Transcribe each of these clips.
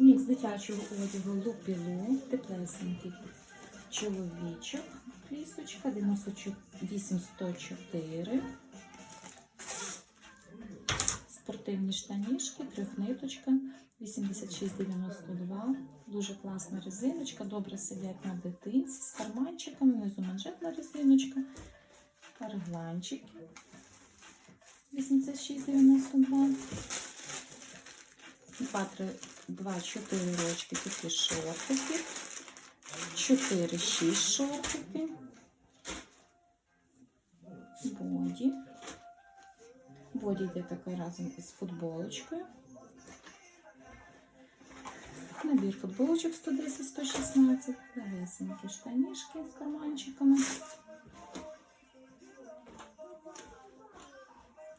Мікс дитячого одягу лупілу, теплесенький чоловічок, плісочка, 98 104. Спортивні штанішки, трьохниточка, 86,92. Дуже класна резиночка, добре сидять на дитинці з карманчиками, внизу манжетна резиночка, регланчики. 86,92. 2, 3, 2, 4 рочки такі шортики. 4, 6 шортики. Боді. Боді йде такий разом із футболочкою. Набір футболочок 110-116. Легесенькі штанішки з карманчиками.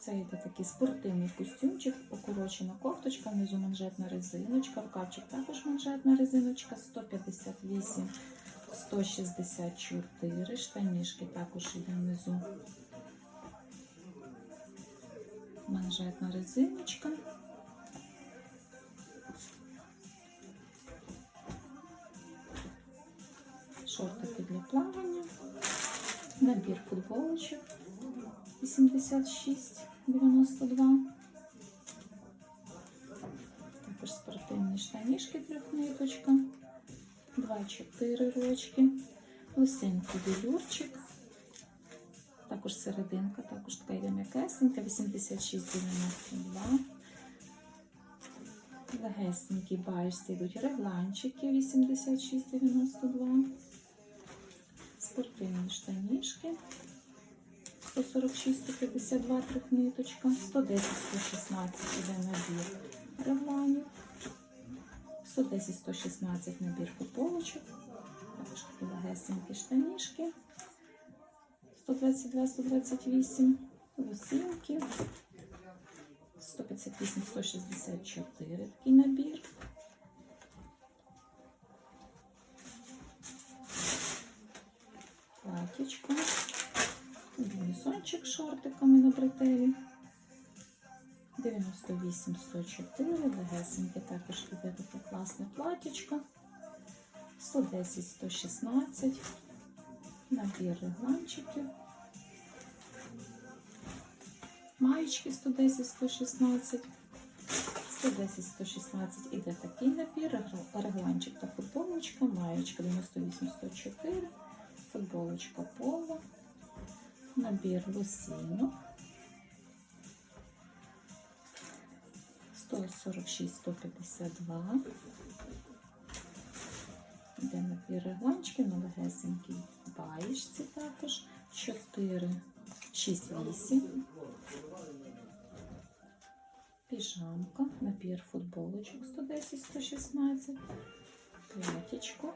Це йде такий спортивний костюмчик, укорочена кофточка, внизу манжетна резиночка, рукавчик також манжетна резиночка, 158, 164, штанішки також йде внизу. Манжетна резиночка. Шортики для плавання. Набір футболочок 86, 92. Також спортивні штанішки трьохниточка. 2-4 рочки. Лисинки білюрчик. Також серединка, також така йде м'якесенька, 86,92. Легесенькі баєчці йдуть регланчики 86,92. Спортивні штанішки 146, 152 трьохниточка, 110, 116 іде набір регланів, 110, 116 набір куполочок, також такі легесенькі штанішки, 122, 128 лосінки, 158, 164 такий набір. 1 Блузончик шортиками на бретелі. 98-104, легесеньке також іде таке класне платічко. 110-116, набір регланчиків. Маєчки 110-116, 110-116 іде такий набір, регланчик та футболочка, маєчка 98-104, футболочка поло, набір лосінок 146 152 Йде набір регланчиків на легесенькій баєчці також. 4 6 8 піжамка, набір футболочок 110 116 платічко.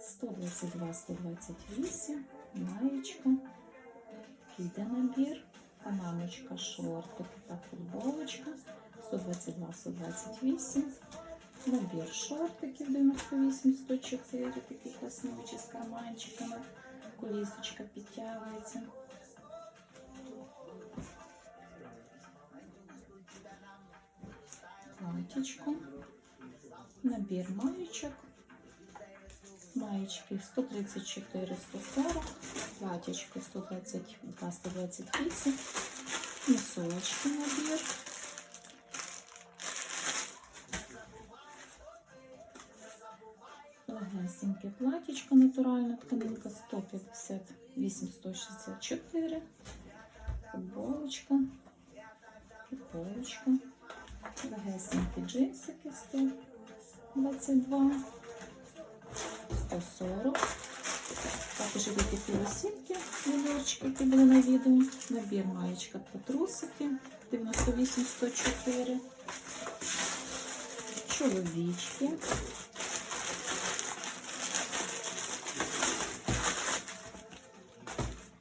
122 128 маєчка, піде набір, панамочка, шортик та футболочка 122 128 набір шортиків 98 104 такі класнючі з карманчиками, колісочка підтягується. Платічко, набір маєчок Маєчки 134, 140, платічки 122, 128, носочки набір. Легесеньке платічко, натуральна тканинка 158, 164, футболочка, футболочка, легесенькі джинсики 122. Йдуть такі лосінки, віночки, які були на відео. Набір маєчка та трусики 98 104. Чоловічки.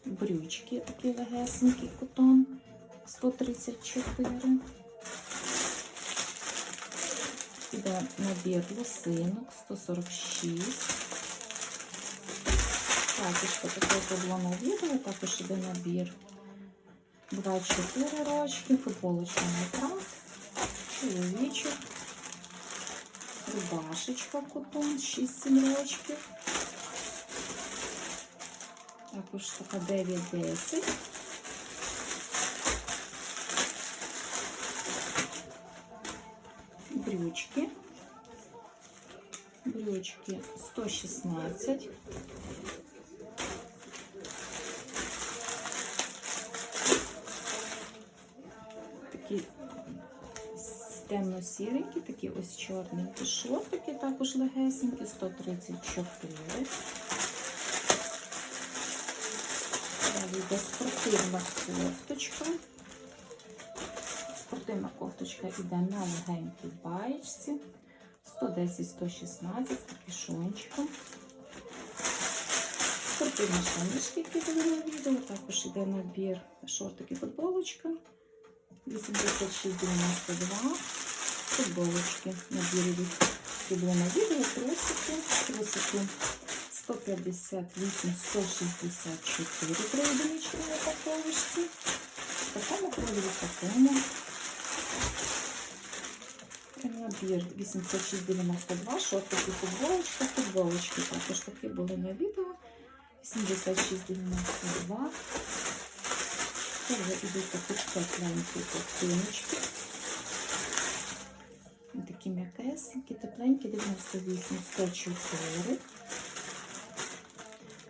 Брючки такі легесенькі, котон 134. Іде набір лосинок 146. Платічко таке було на відео, також іде набір 2-4 рочки, футболочка на екран, чоловічок Рубашечка котон 6-7 рочків. Також така 9-10. Брючки. Брючки 116. Темно-сіренькі, такі ось чорненькі шортики, також легесенькі, 134. Далі йде спортивна кофточка. Спортивна кофточка йде на легенькій баєчці. 110-116 з капюшончиком. Спортивні штанишки, які були на відео. Також йде набір шортики футболочка. 86,92. Футболочки набір від які були на відео. Трусики. Трусики 158, 164 три одинички на упаковочці. В такому кольорі, в такому. Набір 86,92, шортики, футболочка, футболочки також такі були на відео. 86,92. Це вже ідуть такі тепленькі ковтиночки. Такі м'якесенькі, тепленькі, 98, 104.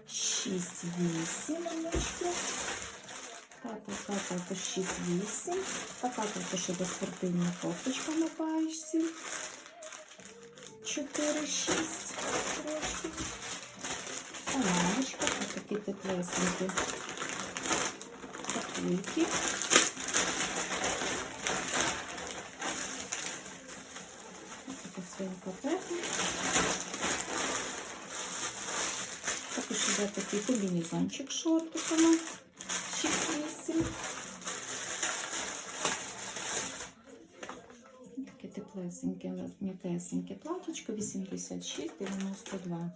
6, 8 ручки. Така, також 6, 8. Така також іде спортивна кофточка на паєчці. 4, 6 ручки. Панамочка, ось такі теплесенькі капульки. Ось така свинка пепа. Також такий комбінезончик шортиками. 6-8. Таке теплесеньке, м'якесеньке платічко 86-92.